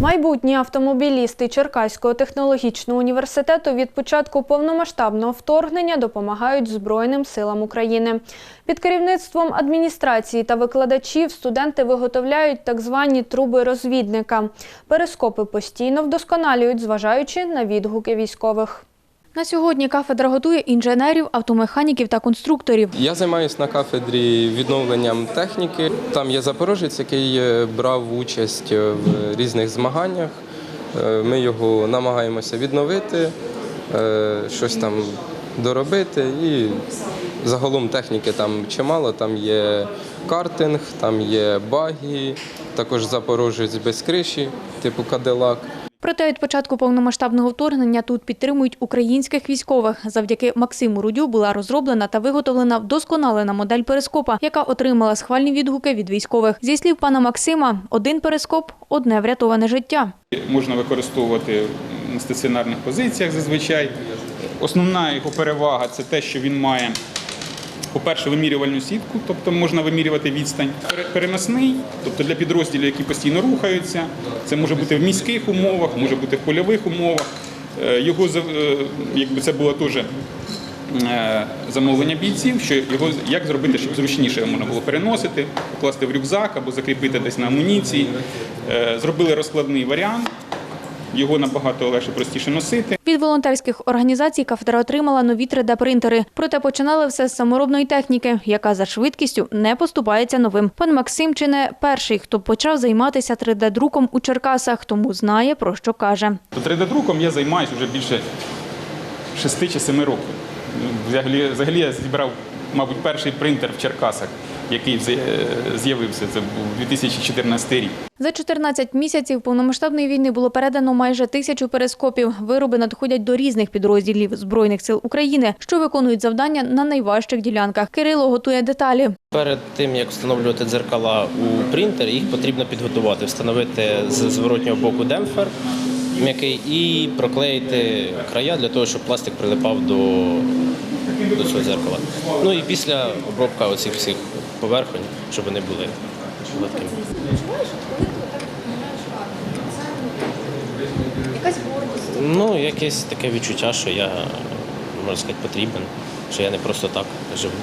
Майбутні автомобілісти Черкаського технологічного університету від початку повномасштабного вторгнення допомагають Збройним силам України. Під керівництвом адміністрації та викладачів студенти виготовляють так звані труби розвідника. Перископи постійно вдосконалюють, зважаючи на відгуки військових. На сьогодні кафедра готує інженерів, автомеханіків та конструкторів. Я займаюся на кафедрі відновленням техніки. Там є запорожець, який е, брав участь е, в різних змаганнях. Е, Ми його намагаємося відновити, щось там доробити. І загалом техніки там чимало. Там є картинг, там є багі, також запорожець без криші, типу Кадилак. Проте від початку повномасштабного вторгнення тут підтримують українських військових. Завдяки Максиму Рудю була розроблена та виготовлена вдосконалена модель перископа, яка отримала схвальні відгуки від військових. Зі слів пана Максима, один перископ одне врятоване життя. Можна використовувати на стаціонарних позиціях зазвичай. Основна його перевага це те, що він має, по-перше, вимірювальну сітку, тобто можна вимірювати відстань. Переносний, тобто для підрозділів, які постійно рухаються. Це може бути в міських умовах, може бути в польових умовах. Е, Його е, якби це було теж е, замовлення бійців, що його як зробити, щоб зручніше його можна було переносити, покласти в рюкзак або закріпити десь на амуніції. Зробили розкладний варіант. Його набагато легше простіше носити. Від волонтерських організацій кафедра отримала нові 3D-принтери. Проте починали все з саморобної техніки, яка за швидкістю не поступається новим. Пан Максим чи не перший, хто почав займатися 3D-друком у Черкасах, тому знає про що каже. То 3D-друком я займаюся вже більше 6 чи 7 років. Взагалі, взагалі я зібрав, мабуть, перший принтер в Черкасах, який з'явився. Це був 2014 рік. За 14 місяців повномасштабної війни було передано майже тисячу перископів. Вироби надходять до різних підрозділів Збройних сил України, що виконують завдання на найважчих ділянках. Кирило готує деталі. Перед тим як встановлювати дзеркала у принтер, їх потрібно підготувати, встановити з зворотнього боку демпфер м'який і проклеїти края для того, щоб пластик прилипав до, до цього дзеркала. Ну і після обробка оцих всіх поверхонь, щоб вони були гладкими. Ну, якесь таке відчуття, що я можна сказати потрібен, що я не просто так живу.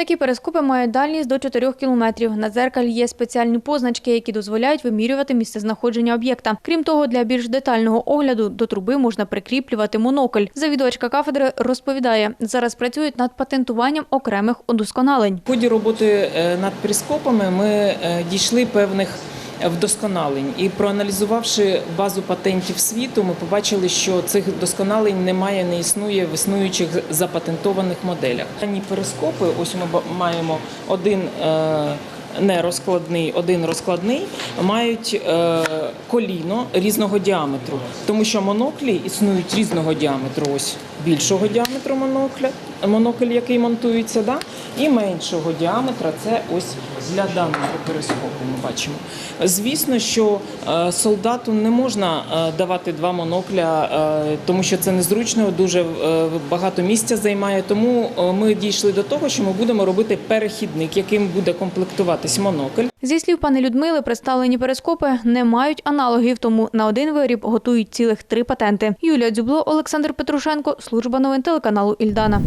Такі перископи мають дальність до 4 кілометрів. На дзеркалі є спеціальні позначки, які дозволяють вимірювати місцезнаходження об'єкта. Крім того, для більш детального огляду до труби можна прикріплювати монокль. Завідувачка кафедри розповідає, зараз працюють над патентуванням окремих удосконалень. В ході роботи е, над перископами ми е, дійшли певних вдосконалень. І проаналізувавши базу патентів світу, ми побачили, що цих вдосконалень немає, не існує в існуючих запатентованих моделях. Дані перископи, ось ми маємо один. е, Нерозкладний, один розкладний, мають е, коліно різного діаметру, тому що моноклі існують різного діаметру. Ось більшого діаметру монокля, монокль, який монтується, да? і меншого діаметра це ось для даного перископу. Ми бачимо. Звісно, що е, солдату не можна е, давати два монокля, е, тому що це незручно, дуже багато місця займає. Тому ми дійшли до того, що ми будемо робити перехідник, яким буде комплектуватись монокль. Зі слів пани Людмили, представлені перископи не мають аналогів, тому на один виріб готують цілих три патенти. Юлія Дзюбло, Олександр Петрушенко, служба новин телеканалу Ільдана.